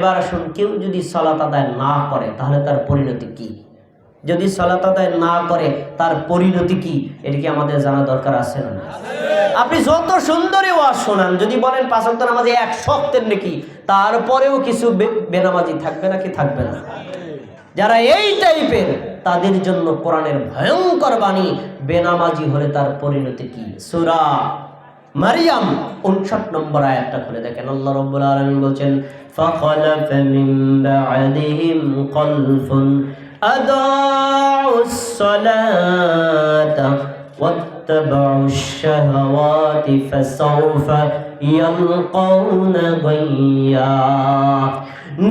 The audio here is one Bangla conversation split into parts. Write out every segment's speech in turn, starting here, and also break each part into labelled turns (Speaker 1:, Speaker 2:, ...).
Speaker 1: এবার আসুন, কেউ যদি সলাত আদায় না করে, তাহলে তার পরিণতি কি? যদি সলাত আদায় না করে, তার পরিণতি কি? এটা কি আমাদের জানা দরকার আছে না আপনি যত সুন্দরী ওয়াজ শোনান, যদি বলেন পাঁচ ওয়াক্ত নামাজে এক শক্তের নাকি, তারপরেও কিছু বেনামাজি থাকবে নাকি থাকবে না? যারা এই টাইপের তাদের জন্য কোরআনের ভয়ঙ্কর বাণী, বেনামাজি হলে তার পরিণতি কি? সুরা মারিয়াম, উনষাট নম্বর আয়াতটা খুলে দেখেন। আল্লাহ রব্বুল আলামিন বলছেন فخلف من بعدهم خلف أضاعوا الصلاة واتبعوا الشهوات فسوف يلقون غيا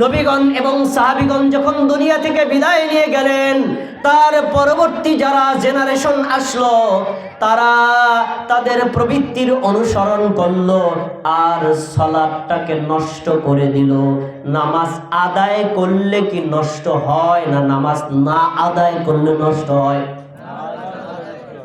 Speaker 1: নবীগণ এবং সাহাবিগণ যখন দুনিয়া থেকে বিদায় নিয়ে গেলেন তার পরবর্তী যারা জেনারেশন আসলো, তারা তাদের প্রবৃত্তির অনুসরণ করল আর সলাপটাকে নষ্ট করে দিল। নামাজ আদায় করলে কি নষ্ট হয় না? নামাজ না আদায় করলে নষ্ট হয়?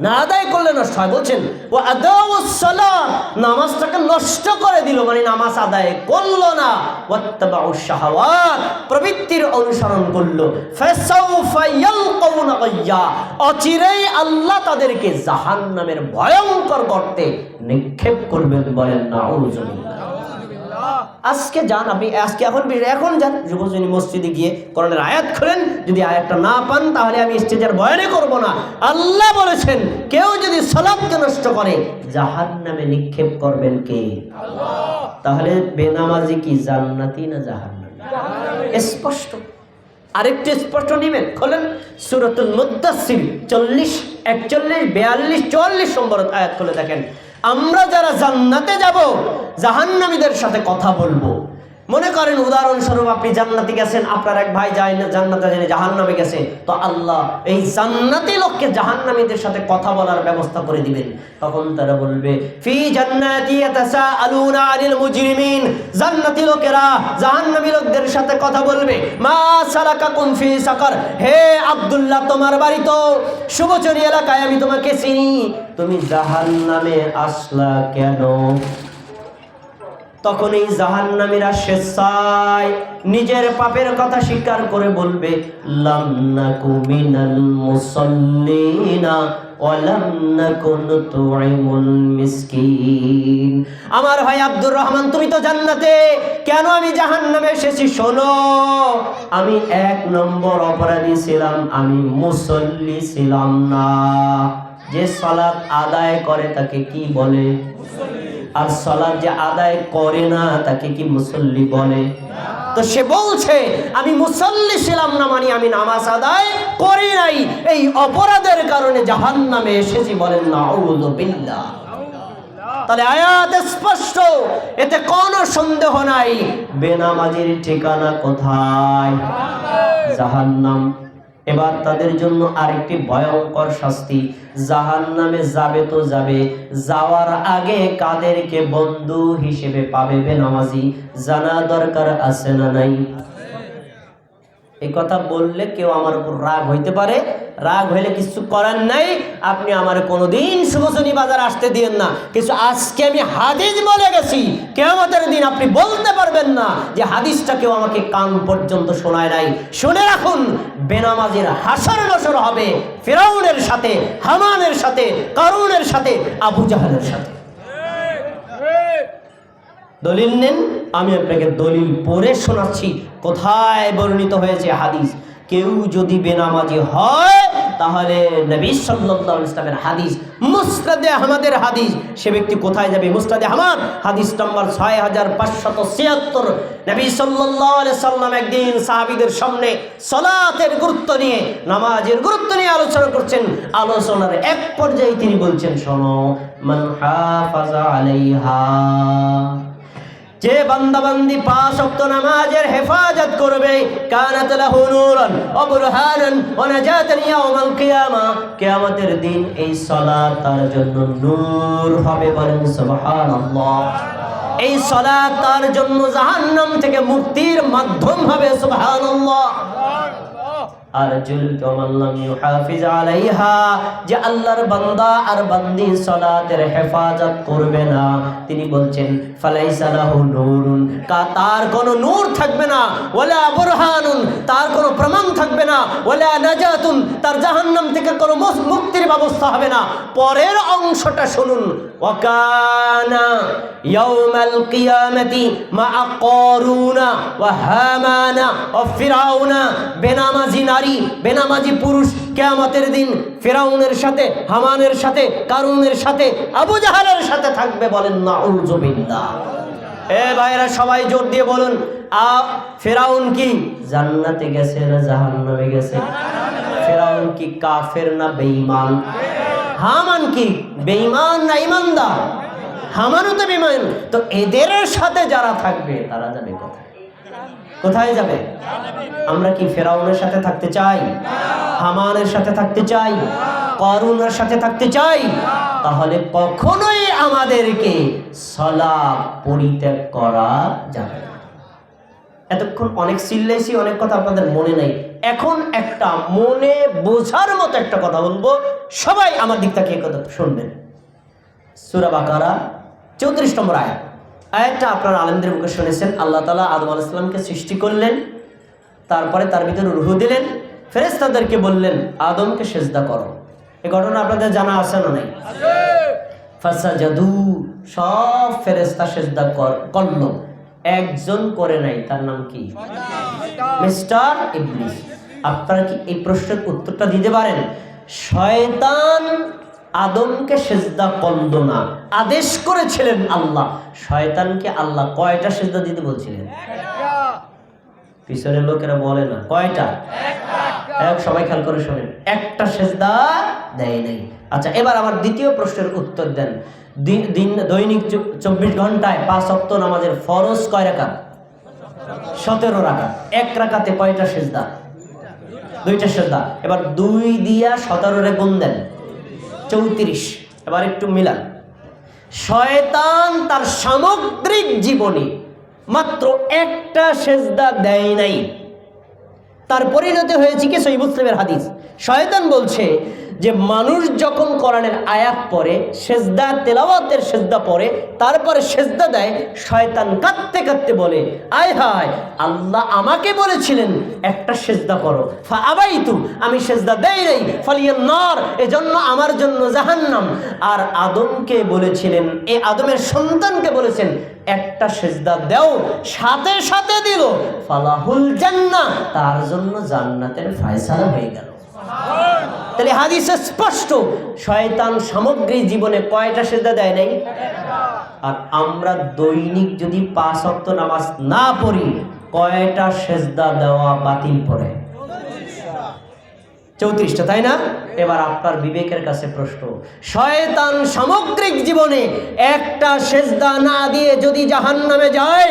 Speaker 1: না আদায় করলে নষ্ট হয়। বলছেন ও আদাউসালাম নামাজটাকে নষ্ট করে দিল মানে নামাজ আদায় করল না। ওয়াত্তাবাউ শাহাওয়াত প্রবৃত্তির অনুসরণ করল। ফাসাউফা ইয়ালকাউনা গায়্যা অচিরেই আল্লাহ তাদেরকে জাহান্নামের ভয়ঙ্কর গর্তে নিক্ষেপ করবেন বলেন নাউজুবিল্লাহ আজকে যান আপনি আজকে এখন এখন যান। যুবজনী মসজিদে গিয়ে কোরআনের আয়াত খোলেন। যদি আয়াতটা না পান তাহলে আমি স্টেজের বয়ানে করব না। আল্লাহ বলেছেন কেউ যদি সালাদকে নষ্ট করে জাহান নামে নিক্ষেপ করবেন কে? তাহলে বেনামাজি কি জান্নাতি না জাহান্নামী? স্পষ্ট। আরেকটু স্পষ্ট নিবেন খোলেন। সুরতুল মুদাসির চল্লিশ একচল্লিশ বিয়াল্লিশ চুয়াল্লিশ নম্বর আয়াত খুলে দেখেন। আমরা যারা জান্নাতে যাব জাহান্নামীদের সাথে কথা বলব। মনে করেন, উদাহরণস্বরূপ আপনি জান্নাতে গেছেন, আপনার এক ভাই যায় না জান্নাতে জেনে জাহান্নামে গেছে। তো আল্লাহ এই জান্নাতি লোককে জাহান্নামীদের সাথে কথা বলার ব্যবস্থা করে দিবেন। তখন তারা বলবে, ফি জান্নাতি ইয়াতাসাআলুনা আনিল মুজরিমিন। জান্নাতি লোকেরা জাহান্নামী লোকদের সাথে কথা বলবে, মা সালাকাকুম ফি সাকার। হে আব্দুল্লাহ, তোমার বাড়ি তো শুভচরী এলাকায়, আমি তোমাকে চিনি। তুমি জাহান্নামে আসলা কেন? তখন এই জাহান্নামীরা স্বেচ্ছায় নিজের পাপের কথা স্বীকার করে বলবে, লাম নাকু মিনাল আমার ভাই আব্দুর রহমান, তুমি তো জান্নাতে, কেন আমি জাহান্নামে এসেছি শোনো। আমি এক নম্বর অপরাধী ছিলাম, আমি মুসল্লি ছিলাম না। যে সালাত আদায় করে তাকে কি বলে? আর সলাদ যে আদায় করে না, তাকে কি মুসল্লি বলে? তো সে বলছে, আমি মুসল্লি ছিলাম না মানে আমি নামাজ আদায় করি নাই। এই অপরাধের কারণে জাহান নামে এসেছি বলেন না তাহলে আয়াত স্পষ্ট, এতে কোনো সন্দেহ নাই। বেনামাজির ঠিকানা কোথায়? জাহান্নাম। এবার তাদের জন্য আরেকটি ভয়ঙ্কর শাস্তি। জাহান নামে যাবে তো যাবে। যাওয়ার আগে কাদেরকে বন্ধু হিসেবে পাবে বেনামাজি। জানা দরকার আছে না নাই? এই কথা বললে কেউ আমার উপর রাগ হইতে পারে। রাগ হইলে কিছু করার নাই। আপনি আমার কোনোদিন শুভশনী বাজার আসতে দিয়েন না। কিছু আজকে আমি হাদিস বলে গেছি। কেমতের দিন আপনি বলতে পারবেন না যে হাদিসটা কেউ আমাকে কান পর্যন্ত শোনায় নাই। শুনে রাখুন, বেনামাজির হাসর নসর হবে, ফেরাউনের সাথে, হামানের সাথে, কারুনের সাথে, আবু জাহালের সাথে। দলিল নেন, আমি আপনাকে দলিল পড়ে শোনাচ্ছি। কোথায় বর্ণিত হয়েছে হাদিস? কেউ যদি বেনামাজি হয়, তাহলে নবী সাল্লাল্লাহু ইসলামের হাদিস, মুসনাদে আহমদের হাদিস, সে ব্যক্তি কোথায় যাবে? মুসনাদে আহমদ, হাদিস নম্বর ছয় হাজার পাঁচশত ছিয়াত্তর। নবী সাল্লাল্লাহু সাল্লাম একদিন সাহাবীদের সামনে সলাতের গুরুত্ব নিয়ে, নামাজের গুরুত্ব নিয়ে আলোচনা করছেন। আলোচনার এক পর্যায়ে তিনি বলছেন, শোনো, মান হাফাজা আলাইহা। যে বান্দাবান্দি পাঁচ অক্ত নামাজের হেফাজত করবে, কানাত লাহু নূরান ওয়া ইয়াউমাল কিয়ামা, কিয়ামতের দিন এই সালাত তার জন্য নূর হবে বলেন সুবহানাল্লাহ। এই সালাত তার জন্য জাহান্নাম থেকে মুক্তির মাধ্যম হবে, সুবহানাল্লাহ। আর আলাইহা, যে আল্লাহর বান্দা আর বান্দি সালাতের হেফাজত করবে না। তিনি বলছেন নূরুন। কা, তার কোনো নূর থাকবে না। ওয়ালা বুরহানুন, তার কোনো প্রমাণ থাকবে না। ওয়ালা নাজাতুন, তার জাহান্নাম থেকে কোনো মুক্তির ব্যবস্থা হবে না। পরের অংশটা শুনুন। ওয়াকানা ইয়াউমাল কিয়ামাতি মা কারুনা ওয়া হামানা ও ফিরাউনা বেনামাজি নারী বেনামাজি পুরুষ, কিয়ামতের দিন ফিরাউনের সাথে, হামানের সাথে, কারুনের সাথে, আবু জাহালের সাথে থাকবে বলেন না নাউজুবিল্লাহ। এ ভাইরা সবাই জোর দিয়ে বলুন, আ, ফেরাউন কি? জান্নাতে গেছে না জাহান্নামে গেছে? ফেরাউন কি কাফের না বেঈমান? হামান কি বেঈমান না ইমানদার হামানও তো বেঈমান। তো এদের সাথে যারা থাকবে, তারা যাবে কোথায়? কোথায় যাবে? আমরা কি ফেরাউনের সাথে থাকতে চাই? হামানের সাথে থাকতে চাই? করুণার সাথে থাকতে চাই? তাহলে কখনোই আমাদেরকে সলা পরিত্যাগ করা যাবে এতক্ষণ অনেক চিল্লাইছি, অনেক কথা আপনাদের মনে নেই। এখন একটা মনে বোঝার মতো একটা কথা বলব। সবাই আমার দিক থেকে কথা শুনবেন। সুরা বাকারা, চৌত্রিশ নম্বর আয়াত। আয়াতটা আপনার আলমদের মুখে শুনেছেন। আল্লাহ তালা আদম আলাইসলামকে সৃষ্টি করলেন, তারপরে তার ভিতরে রুহু দিলেন ফেরেস্তাদেরকে বললেন, আদমকে সেজদা করো। এ ঘটনা আপনাদের জানা আছে না নাই? ফাসা জাদু সব ফেরেস্তা সেজদা কর- করল। একজন করে নাই, তার নাম কি? মিস্টার ইবলিস। আপনারা কি এই প্রশ্নের উত্তরটা দিতে পারেন? শয়তান আদমকে সেজদা করল না। আদেশ করেছিলেন আল্লাহ। শয়তানকে আল্লাহ কয়টা সেজদা দিতে বলছিলেন? পিছনের লোকেরা বলে না, কয়টা? এক, সবাই খেয়াল করে শোনেন। একটা সেজদা দেয় নাই। আচ্ছা এবার আমার দ্বিতীয় প্রশ্নের উত্তর দেন। দিন দিন, দৈনিক চব- চব্বিশ ঘন্টায় পাঁচ অক্ত নামাজের ফরজ কয় রাখা সতেরো রাখা এক রাখাতে কয়টা সেজদা? দুইটা সেজদা। এবার দুই দিয়া সতেরোরে গুণ দেন। চৌত্রিশ। এবার একটু মিলান। শয়তান তার সামগ্রিক জীবনে মাত্র একটা সেজদা দেয় নাই। তার পরিণতি হয়েছে কি সই মুসলিমের হাদিস। শয়তান বলছে যে মানুষ যখন কোরআনের আয়াত পড়ে, সেজদা, তেলাওয়াতের সেজদা পড়ে, তারপরে সেজদা দেয়, শয়তান কাঁদতে কাঁদতে বলে, আয় হায়, আল্লাহ আমাকে বলেছিলেন একটা সেজদা করো। ফা আবাইতু, আমি সেজদা দেই নাই। ফালিয়ান নর, এজন্য আমার জন্য জাহান্নাম। আর আদমকে বলেছিলেন, এ আদমের সন্তানকে বলেছেন, একটা সেজদা দেও, সাথে সাথে দিল। ফালাহুল জান্না তার জন্য জান্নাতের ফয়সালা হয়ে গেল। তাহলে হাদিসে স্পষ্ট, শয়তান সামগ্রী জীবনে কয়টা সেজদা দেয় নাই? আর আমরা দৈনিক যদি পাঁচ অক্ত নামাজ না পড়ি, কয়টা সেজদা দেওয়া বাতিল পড়ে? চৌত্রিশটা, তাই না? এবার আপনার বিবেকের কাছে প্রশ্ন। শয়তান সামগ্রিক জীবনে একটা সেজদা না দিয়ে যদি জাহান নামে যায়,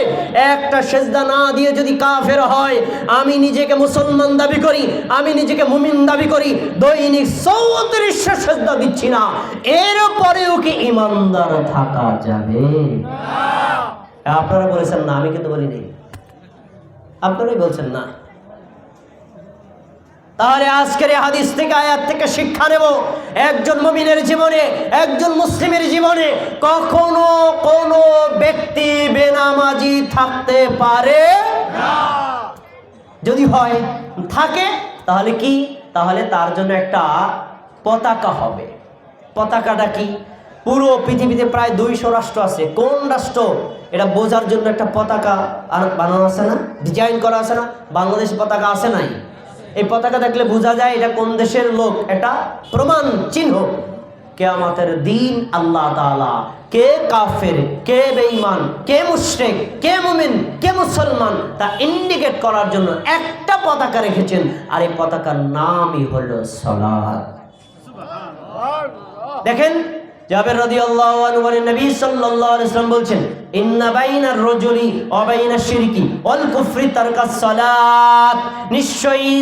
Speaker 1: একটা সেজদা না দিয়ে যদি কাফের হয়, আমি নিজেকে মুসলমান দাবি করি, আমি নিজেকে মুমিন দাবি করি, দৈনিক চৌত্রিশশো সেজদা দিচ্ছি না। এরপরেও কি ইমানদার থাকা যাবে? আপনারা বলেছেন না, আমি কিন্তু বলিনি। আপনারাই বলছেন না। তাহলে আজকের এই হাদিস থেকে, আয়াত থেকে শিক্ষা নেব। একজন মুমিনের জীবনে, একজন মুসলিমের জীবনে কখনো কোনো ব্যক্তি বেনামাজি থাকতে পারে যদি হয়, থাকে, তাহলে কি? তাহলে তার জন্য একটা পতাকা হবে। পতাকাটা কি? পুরো পৃথিবীতে প্রায় দুইশো রাষ্ট্র আছে। কোন রাষ্ট্র? এটা বোঝার জন্য একটা পতাকা আর- বানানো আছে না? ডিজাইন করা আছে না? বাংলাদেশ পতাকা আছে নাই? এই পতাকা দেখলে বোঝা যায় এটা কোন দেশের লোক? এটা প্রমাণ চিহ্ন। কেয়ামতের দিন আল্লাহ তাআলা কে কাফের, কে বেঈমান, কে মুশরিক, কে মুমিন, কে মুসলমান, তা ইন্ডিকেট করার জন্য একটা পতাকা রেখেছেন। আর এই পতাকার নামই হলো সালাত। দেখেন, জাবের রাদিয়াল্লাহু আনহু বলেন, নবী সাল্লাল্লাহু আলাইহি ওয়াসাল্লাম বলছেন, ইন্না বাইনার রাজুলি ওয়া বাইনাশ শিরকি ওয়াল কুফরি তারকাস সালাত। নিশ্চয়ই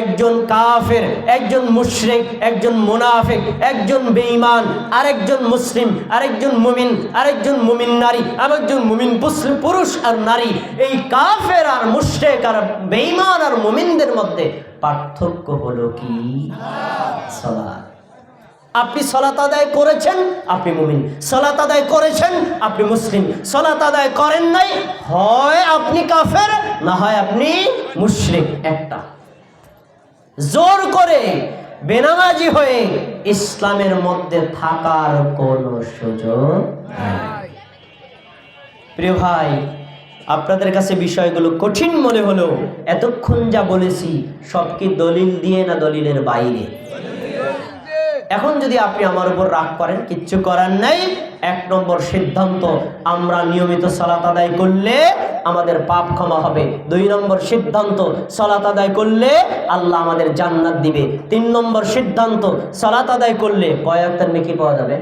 Speaker 1: একজন কাফের, একজন মুশরিক, একজন মুনাফিক, একজন বেঈমান, আরেকজন মুসলিম, আরেকজন মুমিন আরেকজন মুমিন নারী, আরেকজন মুমিন মুসলিম পুরুষ আর নারী। এই কাফের আর মুশরিক আর বেঈমান আর মুমিনদের মধ্যে পার্থক্য হলো কি? সালাত আপনি সলাত আদায় করেছেন, আপনি মুমিন। সলাত আদায় করেছেন, আপনি মুসলিম। সলাত আদায় করেন নাই, হয় আপনি কাফের, না হয় আপনি মুশরিক। একটা। জোর করে বেনামাজি হয়ে ইসলামের মধ্যে থাকার কোনো সুযোগ প্রিয় ভাই আপনাদের কাছে বিষয়গুলো কঠিন মনে হলো এতক্ষণ যা বলেছি সব কি দলিল দিয়ে না দলিলের বাইরে? এখন যদি আপনি আমার উপর রাগ করেন কিচ্ছু করার নাই। এক নম্বর সিদ্ধান্ত, আমরা নিয়মিত সালাত আদায় করলে আমাদের পাপ ক্ষমা হবে। দুই নম্বর সিদ্ধান্ত, সালাত আদায় করলে আল্লাহ আমাদের জান্নাত দিবে। তিন নম্বর সিদ্ধান্ত, সালাত আদায় করলে কয়েকটার নেকি পাওয়া যাবে?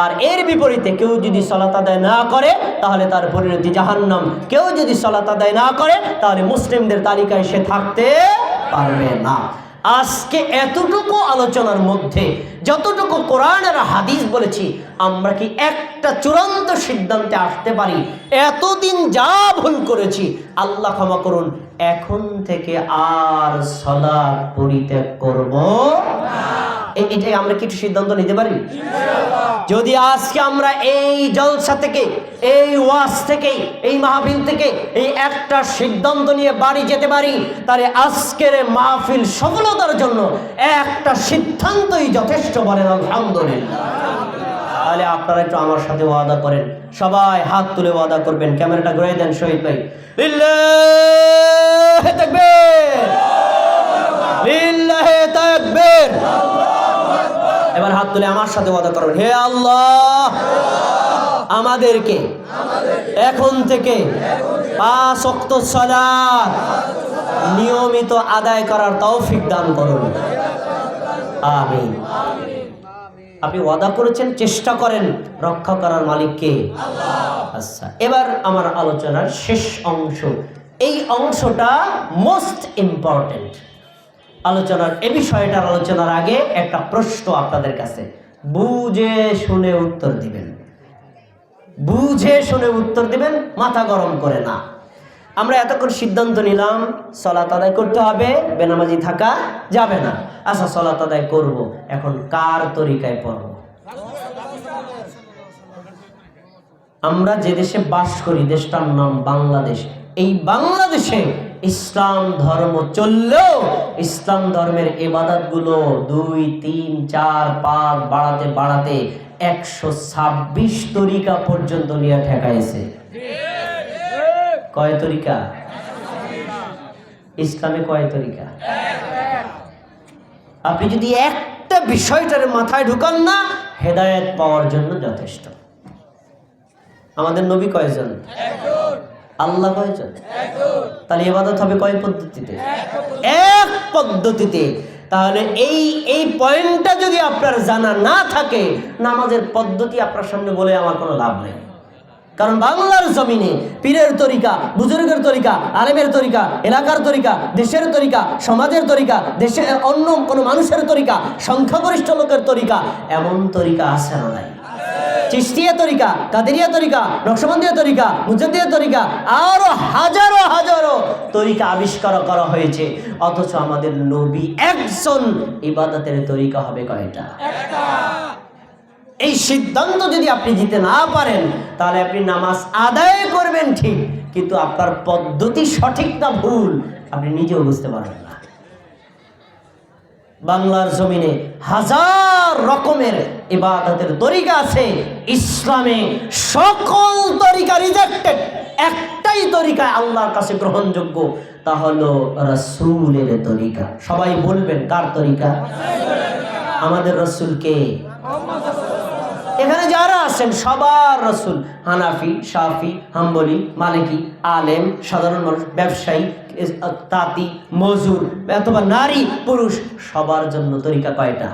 Speaker 1: আর এর বিপরীতে কেউ যদি সলাত আদায় না করে, তাহলে তার পরিণতি জাহান্নাম। কেউ যদি সলাত আদায় না করে, তাহলে মুসলিমদের তালিকায় সে থাকতে পারবে না। আজকে এতটুকু আলোচনার মধ্যে, যতটুকু কোরআন আর হাদিস বলেছি, আমরা কি একটা চূড়ান্ত সিদ্ধান্তে আসতে পারি? এতদিন যা ভুল করেছি, আল্লাহ ক্ষমা করুন, এখন থেকে আর সদা পরিত্যাগ করব এ- এটাই আমরা কিছু সিদ্ধান্ত নিতে পারি? যদি আজকে আমরা এই জলসা থেকে, এই ওয়াজ থেকে, এই মাহফিল থেকে এই একটা সিদ্ধান্ত নিয়ে বাড়ি যেতে পারি, তাহলে আজকের মাহফিল সফলতার জন্য একটা সিদ্ধান্তই যথেষ্ট বলেন, আলহামদুলিল্লাহ। তাহলে আপনারা একটু আমার সাথে ওয়াদা করেন। সবাই হাত তুলে ওয়াদা করবেন। ক্যামেরাটা ঘুরাই দেন শহীদ ভাই। লিল্লাহে তাকবীর। লিল্লাহে তাকবীর। এবার হাত তুলে আমার সাথে ওয়াদা করবেন। হে আল্লাহ, আমাদেরকে এখন থেকে নিয়মিত আদায় করার তৌফিক দান করুন। আমিন। আপনি ওয়াদা করেছেন, চেষ্টা করেন রক্ষা করার মালিককে। আচ্ছা এবার আমার আলোচনার শেষ অংশ। এই অংশটা মোস্ট ইম্পর্টেন্ট আলোচনার, এ বিষয়টার আলোচনার আগে একটা প্রশ্ন আপনাদের কাছে। বুঝে শুনে উত্তর দিবেন। বুঝে শুনে উত্তর দিবেন, মাথা গরম করে না। আমরা এতক্ষণ সিদ্ধান্ত নিলাম, সলাত আদায় করতে হবে, বেনামাজি থাকা যাবে না। আচ্ছা সলাত আদায় করব, এখন কার তরিকায় পড়ব? আমরা যে দেশে বাস করি, দেশটার নাম বাংলাদেশ। এই বাংলাদেশে ইসলাম ধর্ম চললেও ইসলাম ধর্মের এবাদতগুলো দুই, তিন, চার, পাঁচ বাড়াতে বাড়াতে একশো ছাব্বিশ তরিকা পর্যন্ত নিয়ে ঠেকাইছে। কয় তরিকা? ইসলামে কয় তরিকা? আপনি যদি একটা বিষয়টার মাথায় ঢুকান না, হেদায়েত পাওয়ার জন্য যথেষ্ট। আমাদের নবী কয়জন? আল্লাহ কয়জন? তাহলে এবাদত হবে কয় পদ্ধতিতে? এক পদ্ধতিতে। তাহলে এই এই পয়েন্টটা যদি আপনার জানা না থাকে, নামাজের পদ্ধতি আপনার সামনে বলে আমার কোনো লাভ নেই। কারণ বাংলার জমিনে পীরের তরিকা, বুজুর্গের তরিকা, আলেমের তরিকা, এলাকার তরিকা, দেশের তরিকা, সমাজের তরিকা দেশের অন্য কোনো মানুষের তরিকা, সংখ্যাগরিষ্ঠ লোকের তরিকা, এমন তরিকা আছে না নাই? চিস্তিয়া তরিকা কাদেরিয়া তরিকা নকশবন্দিয়া তরিকা মুজাদ্দিয়া তরিকা আরও হাজারো হাজারো তরিকা আবিষ্কার করা হয়েছে। অথচ আমাদের নবী একজন ইবাদতের তরিকা হবে কয়টা? এই সিদ্ধান্ত যদি আপনি দিতে না পারেন, তাহলে আপনি নামাজ আদায় করবেন ঠিক, কিন্তু আপনার পদ্ধতি সঠিক না ভুল, আপনি নিজেও বুঝতে পারবেন না। বাংলার জমিনে হাজার রকমের ইবাদতের তরিকা আছে। ইসলামে সকল তরিকা রিজেক্টেড একটাই তরিকা আল্লাহর কাছে গ্রহণযোগ্য, তা হলো রসুলের তরিকা। সবাই বলবেন, কার তরিকা? আমাদের রসুলকে এখানে যারা আছেন সবার রসুল। হানাফি সাফি হাম্বলি, মালিকি, আলেম, সাধারণ মানুষ, ব্যবসায়ী তাঁতি, মজুর, অথবা নারী, পুরুষ, সবার জন্য তরিকা কয়টা?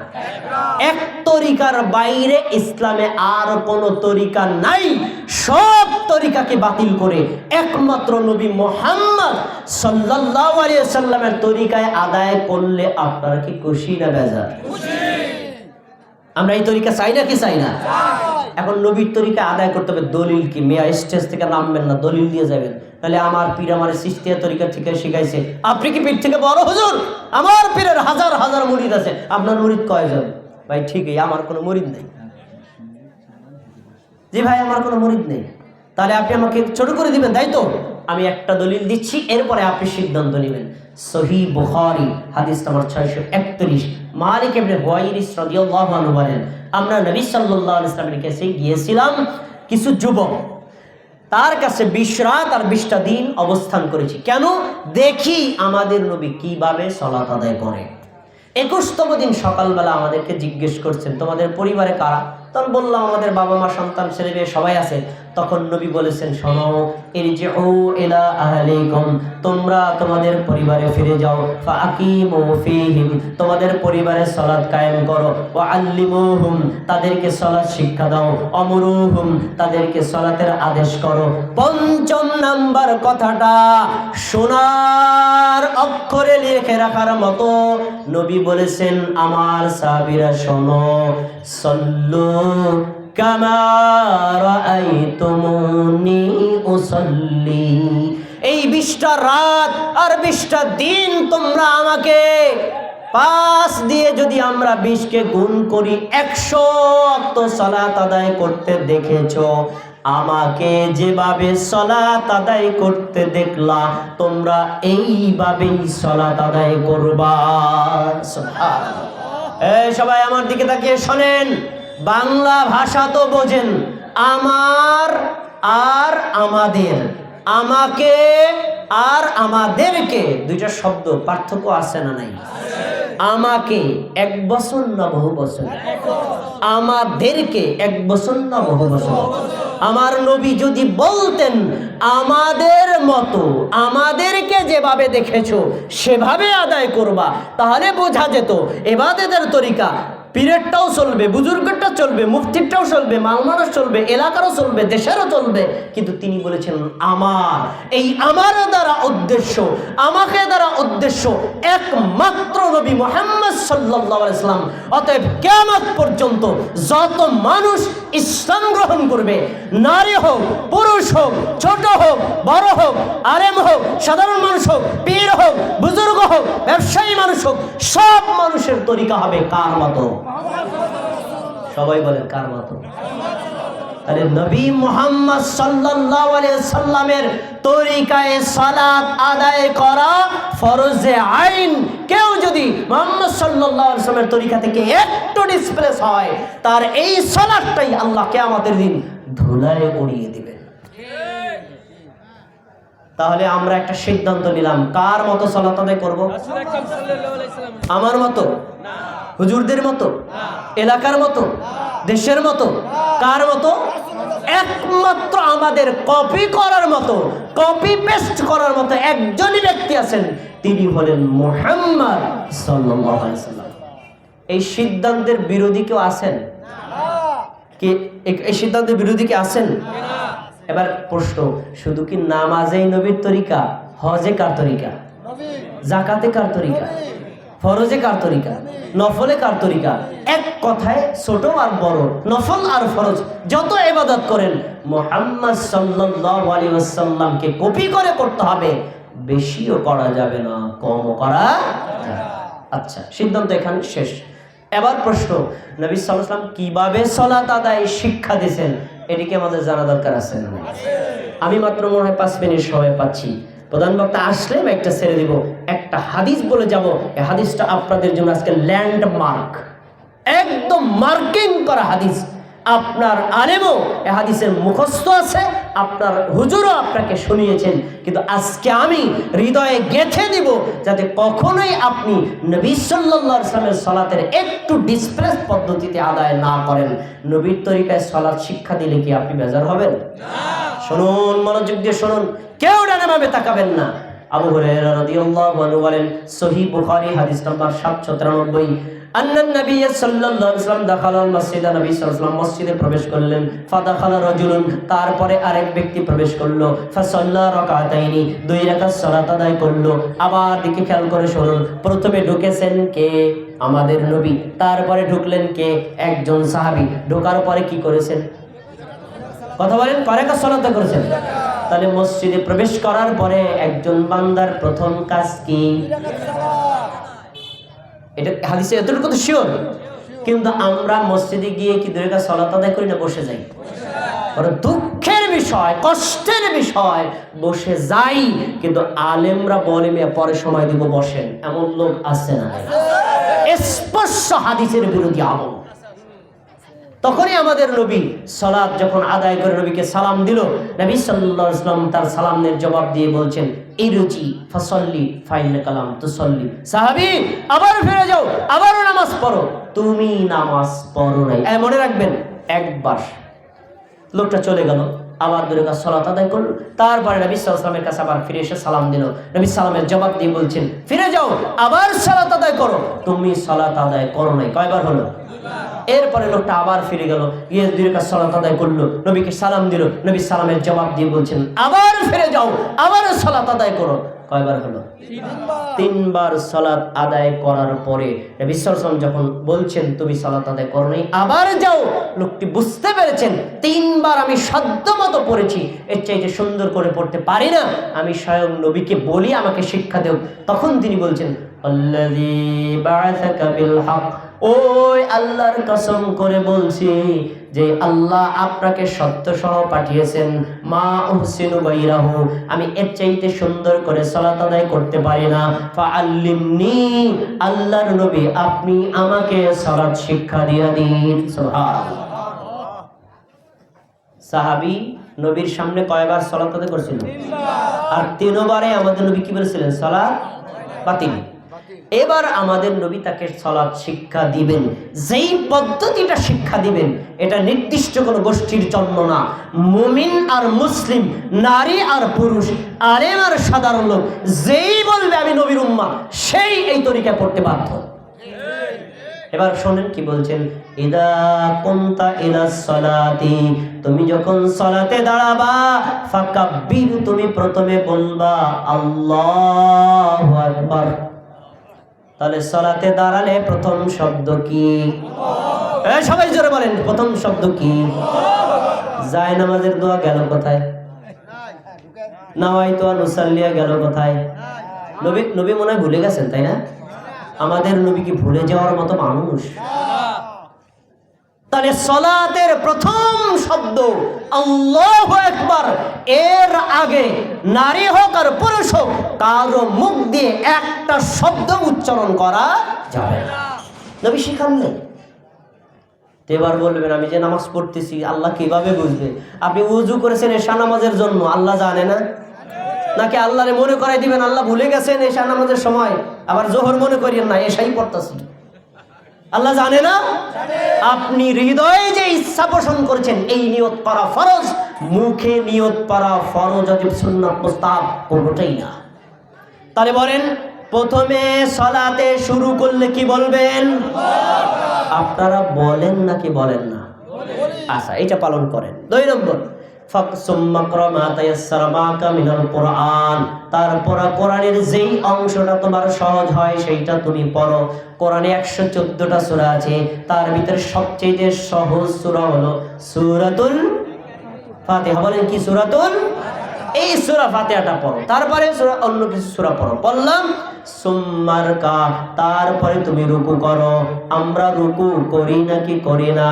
Speaker 1: এক তরিকার বাইরে ইসলামে আর কোন তরিকা নাই। সব তরিকাকে বাতিল করে একমাত্র নবী মোহাম্মদ সাল্লাল্লাহু আলাইহি সাল্লামের তরিকায় আদায় করলে আপনারা কি খুশি না বেজার? আমরা এই তরিকা চাই না কি চাই না? এখন নবীর তরিকা আদায় করতে হবে, দলিল কি? মেয়া স্টেজ থেকে নামবেন না, দলিল দিয়ে যাবেন। তাহলে আমার পীর আমার সৃষ্টিয়া তরিকা থেকে শিখাইছে। আপনি কি পীর থেকে বড় হুজুর? আমার পীরের হাজার হাজার মুরিদ আছে। আপনার মুরিদ কয়জন? ভাই, ঠিকই, আমার কোনো মুরিদ নেই। জি ভাই, আমার কোনো মরিদ নেই। তাহলে আপনি আমাকে ছোট করে দিবেন, তাই তো? আমি একটা দলিল দিচ্ছি, এরপরে আপনি সিদ্ধান্ত নেবেন। সহি বুখারি, হাদিস নম্বর ছয়শো একত্রিশ। মালিক এমনি রাদিয়াল্লাহু বলেন, আমরা নবী সাল্লাল্লাহু আলাইহি কাছে গিয়েছিলাম কিছু যুবক। তার কাছে বিশ রাত আর বিশটা দিন অবস্থান করেছি। কেন? দেখি আমাদের নবী কীভাবে সলাত আদায় করে। একুশতম দিন সকালবেলা আমাদেরকে জিজ্ঞেস করছেন, তোমাদের পরিবারে কারা? তখন বললাম, আমাদের বাবা মা সন্তান ছেলে মেয়ে সবাই আছে। তখন নবী বলেছেন, শোনো, ইরজিউ ইলা আহলিকুম, তোমরা তোমাদের পরিবারে ফিরে যাও ফাকিমু ফীহিম, তোমাদের পরিবারে সালাত কায়েম করো ওয়া আল্লিমুহুম তাদেরকে সালাত শিক্ষা দাও, অমরুহুম, তাদেরকে সালাতের আদেশ করো। পঞ্চম নাম্বার কথাটা সোনার অক্ষরে লিখে রাখার মতো নবী বলেছেন, আমার সাহাবীরা, শোনো, সল্লু কামা রাআইতুমুনি উসাল্লি। এই বিশটা রাত আর বিশটা দিন তোমরা আমাকে পাঁচ দিয়ে যদি আমরা বিশকে গুণ করি একশো অক্ত সলাত আদায় করতে দেখেছ, আমাকে যেভাবে সলাত আদায় করতে দেখলা, তোমরা এইভাবেই সলাত আদায় করবা। সবাই আমার দিকে তাকিয়ে শোনেন। বাংলা ভাষা তো বোঝেন, আমার আর আমাদের, আমাকে আর আমাদেরকে, দুইটা শব্দ, পার্থক্য আছে না নাই? আমাকে এক বছর না বহু বছর আমাদেরকে এক বছর না বহু বছর আমার নবী যদি বলতেন, আমাদের মতো, আমাদেরকে যেভাবে দেখেছ, সেভাবে আদায় করবা, তাহলে বোঝা যেত এবাদেদের তরিকা পীরেরটাও চলবে বুজুর্গেরটা চলবে, মুফতিরটাও চলবে মালমারও চলবে, এলাকারও চলবে, দেশেরও চলবে। কিন্তু তিনি বলেছেন, আমার, এই আমার দ্বারা উদ্দেশ্য, আমাকে দ্বারা উদ্দেশ্য একমাত্র নবী মোহাম্মদ সাল্লাহ ইসলাম অতএব কেমন পর্যন্ত যত মানুষ ইসলাম গ্রহণ করবে, নারী হোক, পুরুষ হোক, ছোট হোক, বড় হোক আরেম হোক, সাধারণ মানুষ হোক, পীর হোক, বুজুর্গ হোক, ব্যবসায়ী মানুষ হোক, সব মানুষের তরিকা হবে কার মতো? সবাই বলেন, কার মতো? তাহলে নবী মোহাম্মদ সাল্লাল্লাহু আলাইহি সাল্লামের তরিকায় সালাত আদায় করা ফরজে আইন। কেউ যদি মোহাম্মদ সাল্লাল্লাহু আলাইহি সাল্লামের তরিকা থেকে একটু ডিসপ্লেস হয়, তার এই সালাতটাই আল্লাহ কিয়ামতের দিন ধুলায় উড়িয়ে দিবেন। তাহলে আমরা একটা সিদ্ধান্ত নিলাম, কার মতো সালাত আদায় করব? আমার মতো? হুজুরদের মতো এলাকার মতো দেশের মতো কার মতো? একমাত্র আমাদের কপি করার মতো কপি পেস্ট করার মতো একজনই ব্যক্তি আছেন। তিনি হলেন মোহাম্মদ সাল্লাল্লাহু আলাইহি সাল্লাম। এই সিদ্ধান্তের বিরোধী কেউ আছেন? কি এই- এই সিদ্ধান্তের বিরোধী কি আছেন? এবার প্রশ্ন শুধু কি নামাজেই নবীর তরিকা হজে কার তরিকা? জাকাতে কার তরিকা? ফরজে কার তরিকা? নফলে কার তরিকা? এক কথায় ছোট আর বড়। নফল আর ফরজ, যত এবাদত করেন, মোহাম্মদ সাল্লাল্লাহু কপি করে করতে হবে। বেশিও করা যাবে না, কমও করা আচ্ছা সিদ্ধান্ত এখানে শেষ। এবার প্রশ্ন, নবী আলাইহি কীভাবে সলাত আদায় শিক্ষা দিয়েছেন? এটিকে আমাদের জানা দরকার আছে? আমি মাত্র মনে হয় পাঁচ মিনিট সময় পাচ্ছি। প্রধান বক্তা আসলে একটা ছেড়ে দিব। একটা হাদিস বলে যাব। এই হাদিসটা আপনাদের জন্য আজকে ল্যান্ডমার্ক। একদম মার্কিং করা হাদিস। আপনার আলেমও এ হাদিসের মুখস্থ আছে, আপনার হুজুরও আপনাকে শুনিয়েছেন। কিন্তু আজকে আমি হৃদয়ে গেথে দিব যাতে কখনোই আপনি নবী সাল্লাল্লাহু আলাইহি সাল্লামের সলাতের একটু ডিসপ্রেস পদ্ধতিতে আদায় না করেন। নবীর তরিকায় সলাৎ শিক্ষা দিলে কি আপনি বেজার হবেন? শুনুন, মনোযোগ দিয়ে শুনুন। কেউ ডানে ভাবে তাকাবেন না। আবু হুরায়রা রাদিয়াল্লাহু আনহু বলেন, সহিহ বুখারী, হাদিস নাম্বার 793 আন্নান নবী সাল্লাল্লাহু আলাইহি ওয়াসাল্লাম দাখালাল মসজিদ, নবী সাল্লাল্লাহু মসজিদে প্রবেশ করলেন। ফাদাখালা রাজুলুন, তারপরে আরেক ব্যক্তি প্রবেশ করল। ফাসাল্লা রাকাতাইনি, দুই রাকাত সালাত আদায় করল। আবার দিকে খেয়াল করে শুনুন, প্রথমে ঢুকেছেন কে? আমাদের নবী। তারপরে ঢুকলেন কে? একজন সাহাবী। ঢোকার পরে কি করেছেন? কথা বলেন রাকাত সালাত করেছেন। তাহলে মসজিদে প্রবেশ করার পরে একজন বান্দার প্রথম কাজ কি? এটা হাদিসে এতটুকু তো শিওর কিন্তু আমরা মসজিদে গিয়ে কি দুই রেখা সলাত আদায় করি না, বসে যাই? দুঃখের বিষয়, কষ্টের বিষয়, বসে যাই। কিন্তু আলেমরা বলে, মেয়ে, পরে সময় দিব, বসেন। এমন লোক আছে না স্পর্শ হাদিসের বিরোধী আমল। তখনই আমাদের নবী সলাদ যখন আদায় করে নবীকে সালাম দিল, নবী সাল্লাহ ইসলাম তার সালামের জবাব দিয়ে বলছেন এই রুচি ফসল্লি ফাইন কালাম তুসল্লি। সাহাবি, আবার ফিরে যাও, আবারও নামাজ পড়ো। তুমি নামাজ পড়ো নাই। মনে রাখবেন, একবার লোকটা চলে গেল। আবার দূরে কাজ সলাত আদায় করল। তারপরে নবী সালামের কাছে আবার ফিরে এসে সালাম দিল। নবী সালামের জবাব দিয়ে বলছেন, ফিরে যাও, আবার সালাত আদায় করো। তুমি সালাত আদায় করো নাই। কয়বার হলো? এরপরে লোকটা আবার ফিরে গেল, গিয়ে দুই কাজ সালাত আদায় করল। নবীকে সালাম দিল। নবী সালামের জবাব দিয়ে বলছেন, আবার ফিরে যাও, আবার সালাত আদায় করো। কয়বার হলো? তিনবার সালাত আদায় করার পরে নবী যখন বলছেন, তুমি সালাত আদায় করো আবার যাও। লোকটি বুঝতে পেরেছেন, তিনবার আমি সাধ্য মতো পড়েছি। এর চাইতে সুন্দর করে পড়তে পারি না। আমি স্বয়ং নবীকে বলি, আমাকে শিক্ষা দেও। তখন তিনি বলছেন হক। ওই আল্লাহর কসম করে বলছি যে আল্লাহ আপনাকে সত্য সহ পাঠিয়েছেন। মা উহসিনু বাইরাহু আমি এর চাইতে সুন্দর করে সালাত আদায় করতে পারি না। ফাআল্লিমনি, আল্লাহর নবী, আপনি আমাকে সালাত শিক্ষা দিয়ে দিন। সুবহানাল্লাহ। সাহাবী নবীর সামনে কয়বার সালাত আদায় করেছিল আর তিনবারে আমাদের নবী কি বলেছিলেন? সালাত বাতিল। এবার আমাদের নবী তাকে সলাৎ শিক্ষা দিবেন। যেই পদ্ধতিটা শিক্ষা দিবেন, এটা নির্দিষ্ট কোনো গোষ্ঠীর জন্য না। মুমিন আর মুসলিম, নারী আর পুরুষ, আলেম আর সাধারণ লোক, যেই বলবে আমি নবীর উম্মা সেই এই তরিকা পড়তে বাধ্য। এবার শোনেন কি বলছেন, ইদা কুনতা ইলা সলাতি, তুমি যখন সলাতে দাঁড়াবা, ফাকাব্বির, তুমি প্রথমে বলবা, আল্লাহু আকবার। তাহলে সলাতে দাঁড়ালে প্রথম শব্দ কি? সবাই জোরে বলেন, প্রথম শব্দ কি? যায় নামাজের দোয়া গেল কোথায়? নাওয়াই তো নুসাল্লিয়া গেল কোথায়? নবী নবী মনে হয় ভুলে গেছেন, তাই না? আমাদের নবী কি ভুলে যাওয়ার মতো মানুষ? তাহলে সলাতের প্রথম শব্দ আল্লাহু একবার এর আগে নারী হোক আর পুরুষ হোক, কারও মুখ দিয়ে একটা শব্দ উচ্চারণ করা যাবে নবী এবার বলবেন, আমি যে নামাজ পড়তেছি, আল্লাহ কীভাবে বুঝবে? আপনি উজু করেছেন এশা নামাজের জন্য, আল্লাহ জানে না? নাকি আল্লাহরে মনে করাই দিবেন, আল্লাহ ভুলে গেছেন এশা নামাজের সময়? আবার জোহর মনে করিয়েন না, এশাই পড়তেছি। আল্লাহ জানে না? আপনি হৃদয়ে যে ইচ্ছা পোষণ করেছেন, এই নিয়ত করা ফরজ। মুখে নিয়ত করা ফরজ অজিব সুন্নাত প্রস্তাব কোনোটাই না। তাহলে বলেন, প্রথমে সলাতে শুরু করলে কি বলবেন? আপনারা বলেন নাকি বলেন না? আচ্ছা এটা পালন করেন। দুই নম্বর তারপর কোরআনের যেই অংশটা তোমার সহজ হয়, সেইটা তুমি পড়ো। কোরআনে একশো চোদ্দটা সুরা আছে, তার ভিতরে সবচেয়ে সহজ সুরা হলো সুরাতুল বলেন কি সুরাতুল? এই সুরা ফাতিহাটা পড়ো। তারপরে সূরা অন্য কিছু সুরা পড়ো। বললাম, সুম্মার কা, তারপরে তুমি রুকু করো। আমরা রুকু করি নাকি করি না?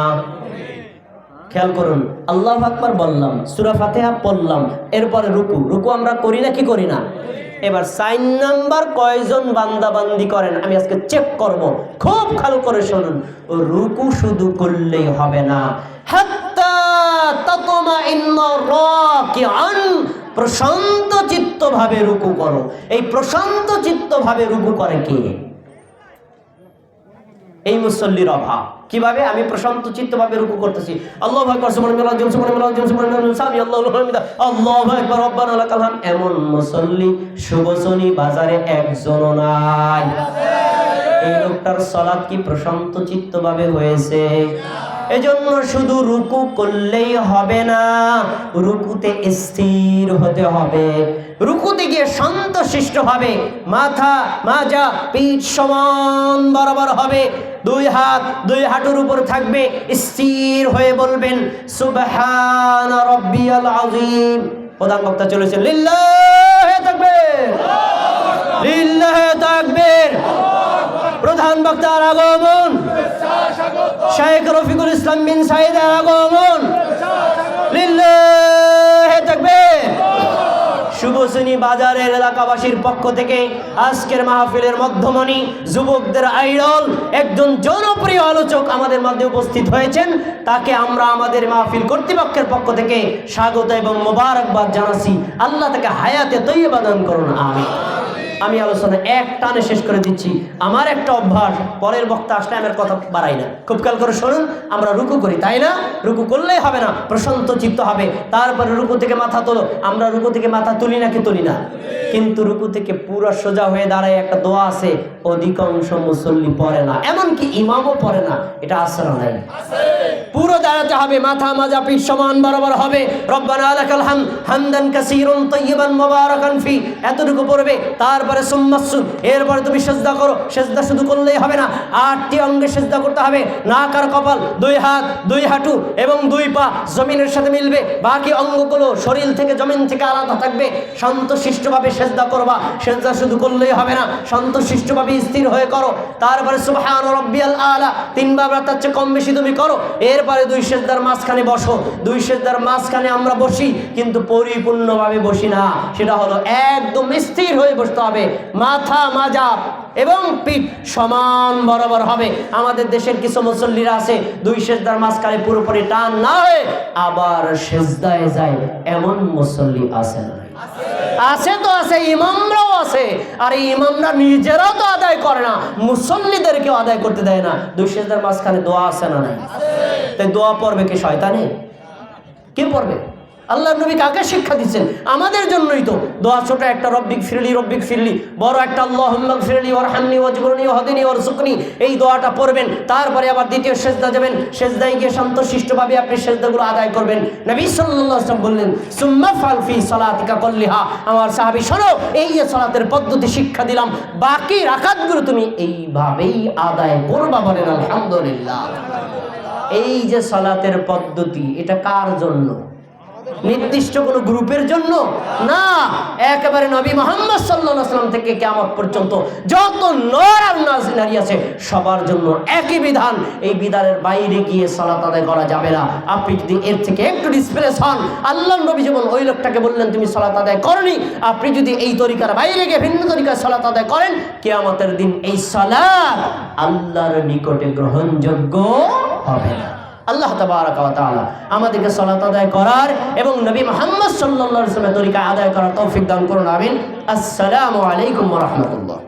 Speaker 1: খেয়াল করুন, আল্লাহ আকবার বললাম, সুরা ফাতেহা পড়লাম, এরপরে রুকু। রুকু আমরা করি না কি করি না? এবার সাইন নাম্বার কয়জন বান্দাবান্দি করেন, আমি আজকে চেক করব। খুব ভালো করে শুনুন, রুকু শুধু করলেই হবে না। প্রশান্ত চিত্তভাবে রুকু করো। এই প্রশান্ত চিত্তভাবে রুকু করে কে? এই মুসল্লির অভাব। কীভাবে আমি প্রশান্ত চিত্তভাবে রুকু করতেছি? আল্লাহ আকবার সুবহানাল্লাহ আল-আযীম, সুবহানাল্লাহ আল-আযীম, সুবহানাল্লাহ সামি আল্লাহুল হামিদ। আল্লাহু আকবার রব্বানা লাকাল হামদ। এমন মুসল্লি শুভসনি বাজারে একজনও নাই। এই লোকটার সালাত কি প্রশান্ত চিত্তভাবে হয়েছে? এজন্য শুধু রুকু করলেই হবে না, রুকুতে স্থির হতে হবে। রুকুতে গিয়ে শান্ত শিষ্ট হবে, মাথা, মাজা, পিঠ সমান বরাবর হবে। দুই হাত, দুই হাঁটুর উপর থাকবে, স্থির হয়ে বলবেন, সুবহান রব্বিয়াল আযীম। প্রধান বক্তা চলেছে লিল্লাহে তাকবীর। লিল্লাহে তাকবীর। প্রধান বক্তার আগমন। শেখ রফিকুল ইসলাম বিন সাইদের আগমন। লিল্লাহে শুভশ্রেণী বাজারের এলাকাবাসীর পক্ষ থেকে আজকের মাহফিলের মধ্যমণি যুবকদের আইডল, একজন জনপ্রিয় আলোচক আমাদের মধ্যে উপস্থিত হয়েছেন। তাকে আমরা আমাদের মাহফিল কর্তৃপক্ষের পক্ষ থেকে স্বাগত এবং মোবারকবাদ জানাচ্ছি। আল্লাহ তাকে হায়াতে তৈবা দান করুন আমি আমি আলোচনা এক টানে শেষ করে দিচ্ছি। আমার একটা অভ্যাস, পরের বক্তা আসলে আমার কথা বাড়াই না। খুব কাল করে শুনুন, আমরা রুকু করি, তাই না? রুকু করলেই হবে না, প্রশান্ত চিত্ত হবে। তারপরে রুকু থেকে মাথা তোলো, আমরা রুকু থেকে মাথা তুলি নাকি তুলি না? কিন্তু রুকু থেকে পুরো সোজা হয়ে দাঁড়ায় একটা দোয়া আছে, অধিকাংশ মুসল্লি পড়ে না। এমনকি ইমামও পড়ে না, এটা আসরা নাই। পুরো দাঁড়াতে হবে, মাথা মাজা পিঠ সমান বরাবর হবে। রব্বানা লাকাল হাম হামদান কাসীরুন তাইয়িবান মুবারাকান ফি, এতটুকু পড়বে তারপরে সুম্মাসুন এরপরে তুমি সেজদা করো। সেজদা শুধু করলেই হবে না। আটটি অঙ্গে সেজদা করতে হবে। নাক আর কপাল, দুই হাত, দুই হাঁটু এবং দুই পা জমিনের সাথে মিলবে। বাকি অঙ্গগুলো শরীর থেকে, জমিন থেকে আলাদা থাকবে। শান্তশিষ্টভাবে সেজদা করবা। সেজদা শুধু করলেই হবে না। শান্তশিষ্টভাবে স্থির হয়ে করো। তারপরে সুবহান রব্বিয়াল আলা তিনবার তার চেয়ে কম বেশি তুমি করো। এরপরে দুই সেজদার মাঝখানে বসো। দুই সেজদার মাঝখানে আমরা বসি, কিন্তু পরিপূর্ণভাবে বসি না। সেটা হলো একদম স্থির হয়ে বসতে হবে। মাথা মাজা এবং পিঠ সমান বরাবর হবে। আমাদের দেশের কিছু মুসল্লিরা আছে, দুই সেজদার মাঝখানে পুরোপুরি টান না হয়ে আবার সেজদায় যায়। এমন মুসল্লি আছে না আছে তো আছে, ইমামরাও আছে। আর ইমামরা নিজেরাও তো আদায় করে না, মুসল্লিদেরকেও আদায় করতে দেয় না। দুই সেজদার মাঝখানে দোয়া আছে না নাই? তাই দোয়া পড়বে কি শয়তানে? কে পড়বে? আল্লাহ নবী কাকে শিক্ষা দিচ্ছেন? আমাদের জন্যই তো। দোয়া ছোট একটা রব্বিক ফিরলি রব্বিক ফিরলি। বড় একটা আল্লাহ ফিরলি ওর হামনি ও জীবনী ও হদিনী ওর সুকনি এই দোয়াটা পড়বেন। তারপরে আবার দ্বিতীয় সেজদা যাবেন সেজদায় গিয়ে শান্তশিষ্টভাবে আপনি সেজদাগুলো আদায় করবেন। নবী আলাইহি বললেন, সুম্মা ফালফি সালাতিকা কল্লিহা। আমার সাহাবি, শোনো, এই যে সালাতের পদ্ধতি শিক্ষা দিলাম, বাকি রাকাতগুলো তুমি এইভাবেই আদায় করবা বলেন, আলহামদুলিল্লাহ। এই যে সালাতের পদ্ধতি, এটা কার জন্য? নির্দিষ্ট কোনো গ্রুপের জন্য না, একেবারে নবী মোহাম্মদ সাল্লাল্লাহু সাল্লাম থেকে কেমন পর্যন্ত যত নর আর নারী আছে, সবার জন্য একই বিধান, এই বিধানের বাইরে গিয়ে সালাত আদায় করা যাবে না। আপনি যদি এর থেকে একটু ডিসপ্লেস হন আল্লাহ নবী যেমন ওই লোকটাকে বললেন, তুমি সালাত আদায় করনি। আপনি যদি এই তরিকার বাইরে গিয়ে ভিন্ন তরিকার সালাত আদায় করেন, কেয়ামতের দিন এই সালাত আল্লাহর নিকটে গ্রহণযোগ্য হবে না। আল্লাহ তালা আমাদেরকে সলাত আদায় করার এবং নবী মোহাম্মদ সাল্লাহ তরিকা আদায় করার তৌফিক দান করুন, আমিন। আসসালামু আলাইকুম রহমতুল্লাহ।